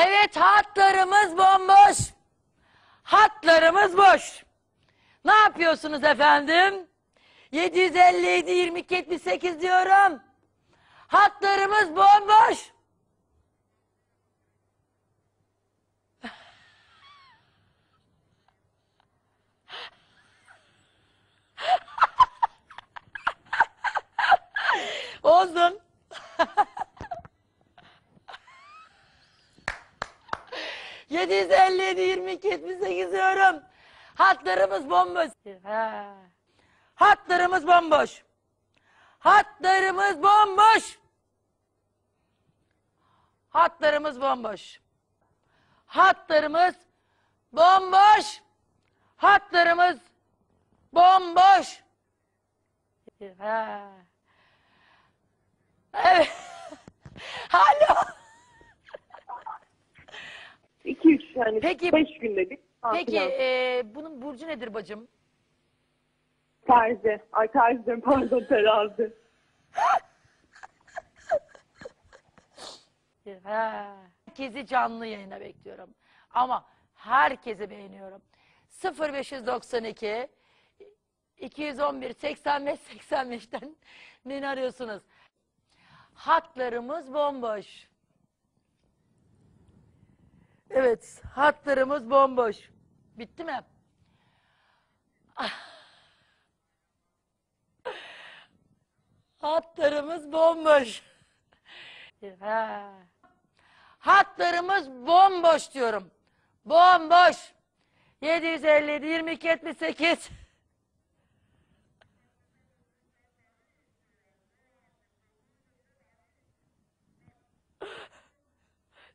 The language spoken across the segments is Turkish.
Evet hatlarımız bomboş. Hatlarımız boş. Ne yapıyorsunuz efendim? 757 22 78 diyorum. Hatlarımız bomboş. Olsun. Yedi yüz elli yedi yirmi iki yetmiş sekiz diyorum. Hatlarımız bomboş. Ha. Hatlarımız bomboş. Hatlarımız bomboş. Hatlarımız bomboş. Hatlarımız bomboş. Hatlarımız bomboş. Ha. Evet. Alo. 2-3 yani Peki- 5 günde bir. Peki e, bunun burcu nedir bacım? Terzi. Ay terzi diyorum pardon terazi. Herkesi canlı yayına bekliyorum. Ama herkesi beğeniyorum. 0592 211 85 85'ten beni arıyorsunuz. Hatlarımız bomboş. Evet, hatlarımız bomboş. Bitti mi? Hatlarımız bomboş. Ha. Hatlarımız bomboş diyorum. Bomboş. 757 22 78.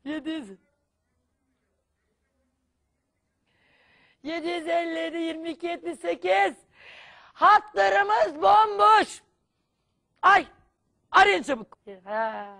Yedi. 757 22 78. Hatlarımız bomboş. Ay arayın çabuk. Ha.